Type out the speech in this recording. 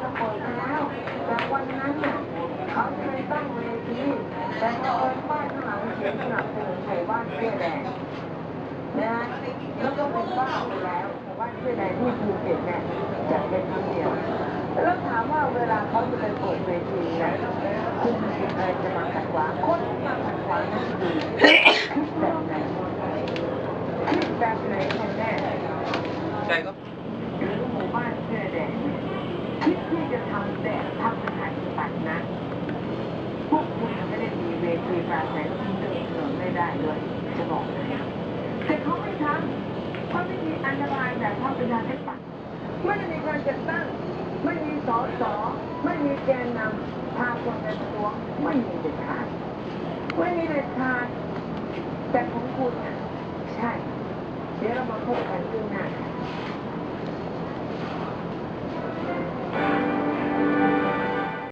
ภูเก็ตก็เปิดมาแล้วแต่วันนั้นเนี่ยเขาเคยตั้งเวทีแต่เปิดป้ายข้างหลังเขียนสนับสนุนไทยบ้านเสื้อแดงนะฮะแล้วก็เป็นบ้าไปแล้วแต่ว่านเสื้อแดงที่ภูเก็ตเนี่ยจะเป็นครั้งเดียวแล้วถามว่าเวลาเขาจะไปเปิดเวทีเนี่ยคุณอะไรจะมาขัดขวางคนมาขัดขวางนั่นคือคลิปแบบไหนแบบไหนกันแน่ใช่ครับ หรือหมู่บ้านเสื้อแดง คิดที่จะทำแบบทำประชาธิปัตย์นะ พวกคุณยังไม่ได้มีเวทีการไหนแล้วคุณจะเสนไม่ได้เลยจะบอกเลยแต่เขาไม่ทำเพราะไม่มีอันตรายแบบพรรคประชาธิปัตย์ไม่ได้มีการจัดตั้ง ไม่มีสอสอไม่มีแกนนำพาคนในประท้วไม่มีเด็ดขาดไม่มีเด็ดขาดแต่ของคุณน่ะใช่ เดี๋ยวเรามาพบกันข้างหน้าค่ะ